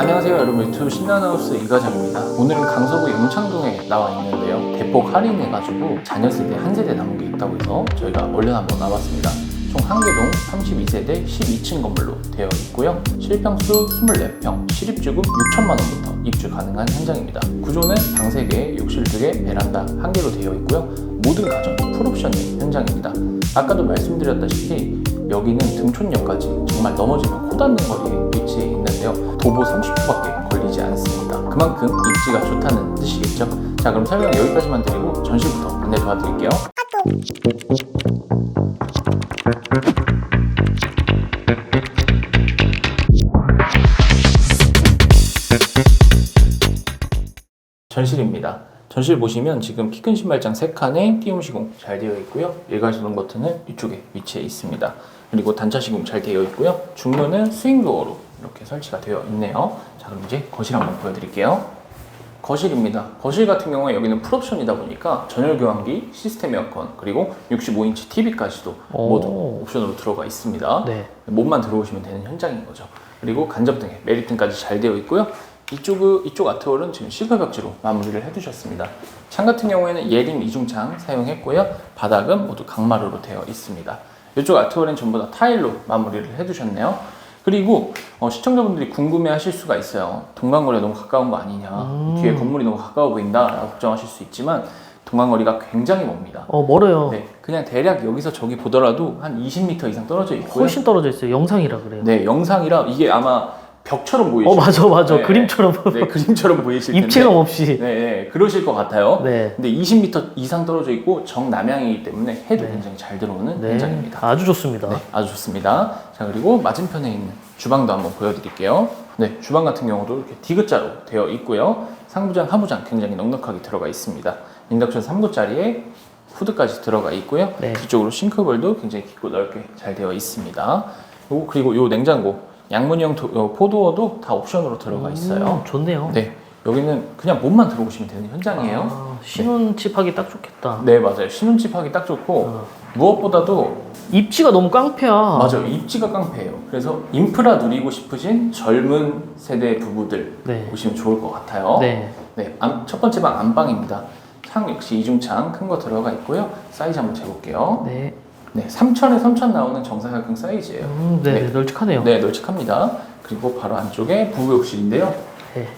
안녕하세요 여러분. 유튜브 신나하우스 이과장입니다. 오늘은 강서구 영창동에 나와 있는데요. 대폭 할인해가지고 자녀 세대 한 세대 남은 게 있다고 해서 저희가 얼른 한번 나왔습니다. 총 한개동 32세대 12층 건물로 되어 있고요. 실평수 24평 실입주금 6천만 원부터 입주 가능한 현장입니다. 구조는 방 3개, 욕실 2개, 베란다 1개로 되어 있고요. 모든 가전 풀옵션의 현장입니다. 아까도 말씀드렸다시피 여기는 등촌역까지 정말 넘어지면 코 닿는 거리에 위치해 있는데요. 도보 30초밖에 걸리지 않습니다. 그만큼 입지가 좋다는 뜻이겠죠. 자, 그럼 설명 여기까지만 드리고 전시부터 안내 도와드릴게요. 전실입니다. 전실 보시면 지금 키 큰 신발장 3칸에 띄움 시공 잘 되어 있고요. 일괄 수동 버튼은 이쪽에 위치해 있습니다. 그리고 단차 시공 잘 되어 있고요. 중문은 스윙 도어로 이렇게 설치가 되어 있네요. 자, 그럼 이제 거실 한번 보여드릴게요. 거실입니다. 거실 같은 경우에 여기는 풀옵션이다 보니까 전열 교환기, 시스템 에어컨, 그리고 65인치 TV까지도 오. 모두 옵션으로 들어가 있습니다. 네. 몸만 들어오시면 되는 현장인 거죠. 그리고 간접등에 메리트까지 잘 되어 있고요. 이쪽 이쪽 아트월은 지금 실버 벽지로 마무리를 해두셨습니다. 창 같은 경우에는 예림 이중창 사용했고요. 바닥은 모두 강마루로 되어 있습니다. 이쪽 아트월은 전부 다 타일로 마무리를 해두셨네요. 그리고 어, 시청자분들이 궁금해 하실 수가 있어요. 동강거리가 너무 가까운 거 아니냐, 음. 뒤에 건물이 너무 가까워 보인다 라고 걱정하실 수 있지만 동강거리가 굉장히 멉니다. 어 멀어요. 네, 그냥 대략 여기서 저기 보더라도 한 20m 이상 떨어져 있고요. 훨씬 떨어져 있어요. 영상이라 그래요. 네, 영상이라 이게 아마 벽처럼 보이실 어 맞아 맞아 네, 그림처럼 네, 그림처럼 보이실 텐데. 입체감 없이. 네, 네, 그러실 것 같아요. 네. 근데 20m 이상 떨어져 있고 정남향이기 때문에 해도 네. 굉장히 잘 들어오는 네. 현장입니다. 아주 좋습니다. 네, 아주 좋습니다. 자, 그리고 맞은편에 있는 주방도 한번 보여드릴게요. 네, 주방 같은 경우도 이렇게 디귿자로 되어 있고요. 상부장, 하부장 굉장히 넉넉하게 들어가 있습니다. 인덕션 3구짜리에 후드까지 들어가 있고요. 네. 뒤쪽으로 싱크볼도 굉장히 깊고 넓게 잘 되어 있습니다. 요- 그리고 이 냉장고, 양문형 도- 어, 포도어도 다 옵션으로 들어가 있어요. 음, 좋네요. 네, 여기는 그냥 몸만 들어오시면 되는 현장이에요. 아, 신혼집 하기 딱 좋겠다. 네, 맞아요. 신혼집 하기 딱 좋고 어. 무엇보다도 입지가 너무 깡패야. 맞아요. 입지가 깡패예요. 그래서 인프라 누리고 싶으신 젊은 세대 부부들 네. 보시면 좋을 것 같아요. 네. 네, 안- 첫 번째 방 안방입니다. 창 역시 이중창 큰 거 들어가 있고요. 사이즈 한번 재볼게요. 네. 네, 3천에 3천 나오는 정사각형 사이즈예요. 음, 네, 네. 널찍하네요. 네, 널찍합니다. 그리고 바로 안쪽에 부부욕실인데요. 네.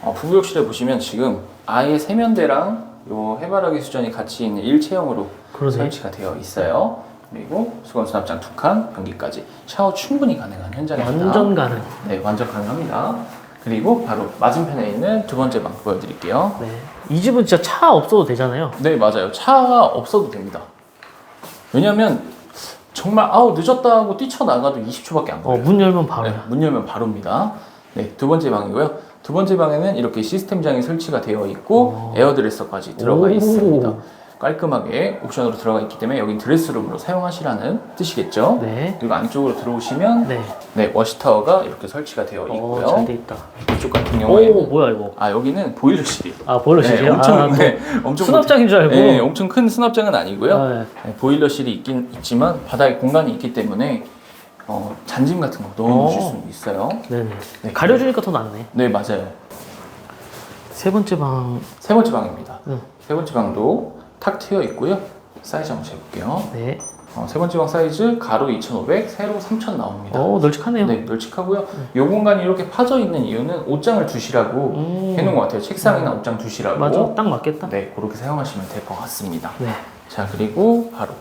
어, 부부욕실에 보시면 지금 아예 세면대랑 요 해바라기 수전이 같이 있는 일체형으로 그러네. 설치가 되어 있어요. 그리고 수건 수납장 두 칸, 변기까지 샤워 충분히 가능한 현장입니다. 완전 가능. 네, 완전 가능합니다. 그리고 바로 맞은편에 있는 두 번째 방 보여드릴게요. 네. 이 집은 진짜 차 없어도 되잖아요. 네, 맞아요. 차가 없어도 됩니다. 왜냐면 정말 아우 늦었다 하고 뛰쳐나가도 20초밖에 안 어, 걸려요. 문 열면 바로야. 네, 문 열면 바로입니다. 네, 두 번째 방이고요. 두 번째 방에는 이렇게 시스템장이 설치가 되어 있고 에어드레서까지 들어가 오. 있습니다. 깔끔하게 옵션으로 들어가 있기 때문에 여긴 드레스룸으로 사용하시라는 뜻이겠죠. 네. 그리고 안쪽으로 들어오시면 네. 네, 워시타워가 이렇게 설치가 되어 어, 있고요. 잘돼 있다. 이쪽 같은 오, 경우에 뭐야 이거? 아 여기는 보일러실이에요. 아, 보일러실이요? 네, 엄청 아, 또 네, 엄청 수납장인 줄 알고. 네, 엄청 큰 수납장은 아니고요. 아, 네. 네, 보일러실이 있긴 있지만 바닥에 공간이 있기 때문에 어, 잔짐 같은 거 넣어 놓으실 어. 수 있어요. 네네. 네. 가려주니까 더 낫네. 네, 맞아요. 세 번째 방. 세 번째 방입니다. 네. 세 번째 방도 탁 트여 있고요. 사이즈 한번 재볼게요. 네. 어, 세 번째 방 사이즈 가로 2,500, 세로 3,000 나옵니다. 어, 널찍하네요. 네, 널찍하고요. 이 공간이 이렇게 파져 있는 이유는 옷장을 두시라고 음. 해놓은 것 같아요. 책상이나 옷장 두시라고. 맞아. 딱 맞겠다. 네, 그렇게 사용하시면 될 것 같습니다. 네. 자, 그리고 바로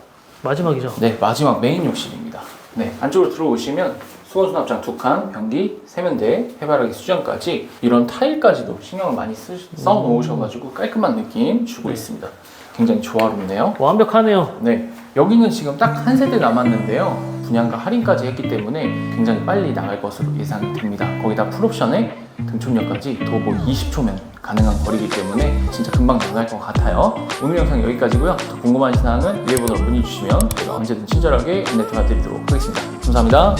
마지막이죠. 네, 마지막 메인 욕실입니다. 네, 안쪽으로 들어오시면 수건 수납장 두 칸, 변기, 세면대, 해바라기 수전까지 이런 타일까지도 신경을 많이 쓰, 써 놓으셔가지고 깔끔한 느낌 주고 있습니다. 굉장히 조화롭네요. 완벽하네요. 네, 여기는 지금 딱 한 세대 남았는데요. 분양가 할인까지 했기 때문에 굉장히 빨리 나갈 것으로 예상이 됩니다. 거기다 풀옵션에 등촌역까지 도보 20초면 가능한 거리이기 때문에 진짜 금방 나갈 것 같아요. 오늘 영상 여기까지고요. 더 궁금한 사항은 위에 번호로 문의 주시면 저희가 언제든 친절하게 안내 도와드리도록 하겠습니다. 감사합니다.